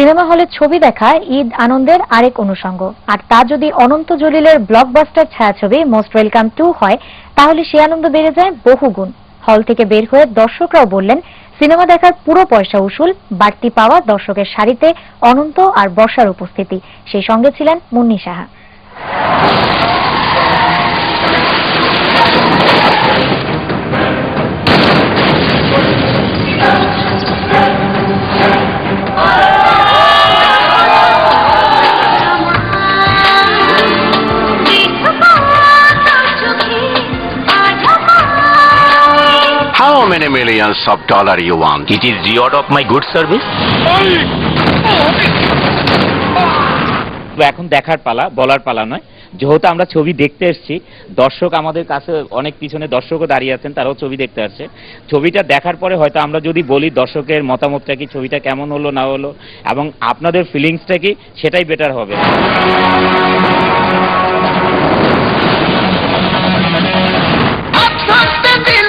Cinema হলে ছবি দেখা ঈদ আনন্দের আরেক অনুষঙ্গ। আর তা যদি অনন্ত জলিলের ব্লকবাস্টার ছায়াছবি মোস্ট ওয়েলকাম টু হয়, তাহলে সে আনন্দ বেড়ে যায় বহুগুণ হল থেকে বের হয়ে দর্শকরাও বললেন, সিনেমা দেখার পুরো পয়সা উসুল, বাড়তি পাওয়া দর্শকের সারিতে অনন্ত আর বর্ষার উপস্থিতি। সেই সঙ্গে ছিলেন Munni Saha. How many millions of dollar you want? It is reward of my good service. তো এখন দেখার পালা বলার পালা নয়। যেহেতু আমরা ছবি দেখতে এসেছি দর্শক আমাদের কাছে অনেক পিছনে দর্শকও দাঁড়িয়ে আছেন তারাও ছবি দেখতে আসছে। ছবিটা দেখার পরে হয়তো আমরা যদি বলি দর্শকের মতামতটা কি ছবিটা কেমন হলো না হলো এবং আপনাদের ফিলিংসটা কি সেটাই বেটার হবে। করতে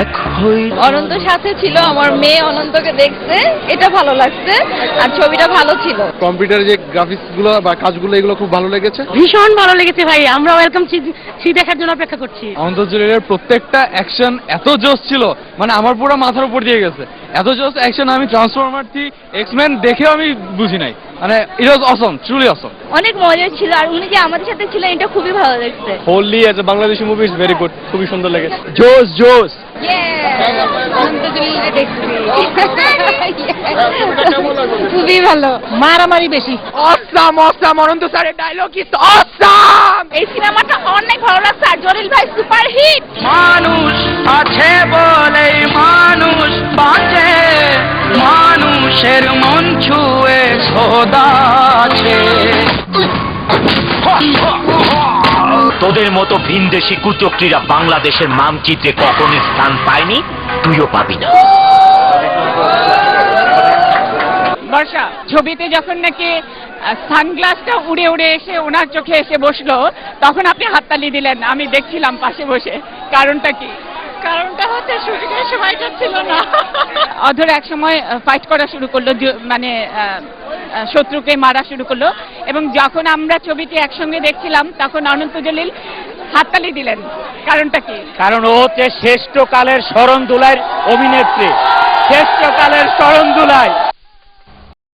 এক হই অনন্ত সাথে ছিল আমার মেয়ে অনন্তকে দেখছে এটা ভালো লাগছে আর ছবিটা ভালো ছিল। কম্পিউটারে যে গ্রাফিক্সগুলো বা কাজগুলো এগুলো খুব ভালো লেগেছে? ভীষণ ভালো লেগেছে ভাই আমরা ওয়েলকাম সি দেখার জন্য অপেক্ষা করছি। অন্তর্জলের প্রত্যেকটা অ্যাকশন এত জোস ছিল মানে আমার পুরো মাথার উপর দিয়ে গেছে। এত জোস অ্যাকশন আমি ট্রান্সফরমার থ্রি এক্সম্যান দেখেও আমি বুঝি নাই। মানে ইট ওয়াজ অসম ট্রুলি অসম অনেক মজা ছিল আর উনি যে আমাদের সাথে ছিলেন এটা খুবই ভালো লাগছে। Holy as a Bangladeshi movie is very good খুবই সুন্দর লেগেছে। জোস জোস খুবই ভালো। মারামারি বেশি। অসাম অসাম অনন্ত স্যারের ডায়লগ ইজ অসাম এই সিনেমাটা অনেক ভালো লাগছে আর জলিল ভাই সুপার হিট মানুষ আছে বলে মানুষ বাঁচে মানুষের মন সদা আছে তোদের মতো ভিনদেশি কুচক্রীরা বাংলাদেশের মানচিত্রে কখনো স্থান পায়নি তুইও পাবি না। বর্ষা ছবিতে যখন নাকি সানগ্লাসটা উড়ে উড়ে এসে ওনার চোখে এসে বসল তখন আপনি হাততালি দিলেন আমি দেখছিলাম পাশে বসে। কারণটা কি? কারণটা হচ্ছে শুটিংয়ের সময়টা ছিল না। অধর এক সময় ফাইট করা শুরু করল মানে শত্রুকে মারা শুরু করল। এবং যখন আমরা ছবিটি একসঙ্গে দেখছিলাম, তখন অনন্ত জলিল হাততালি দিলেন। কারণটা কি? কারণ ও হচ্ছে শ্রেষ্ঠ কালের স্মরণ দুলাইয়ের অভিনেত্রী। শ্রেষ্ঠকালের স্মরণ দুলাই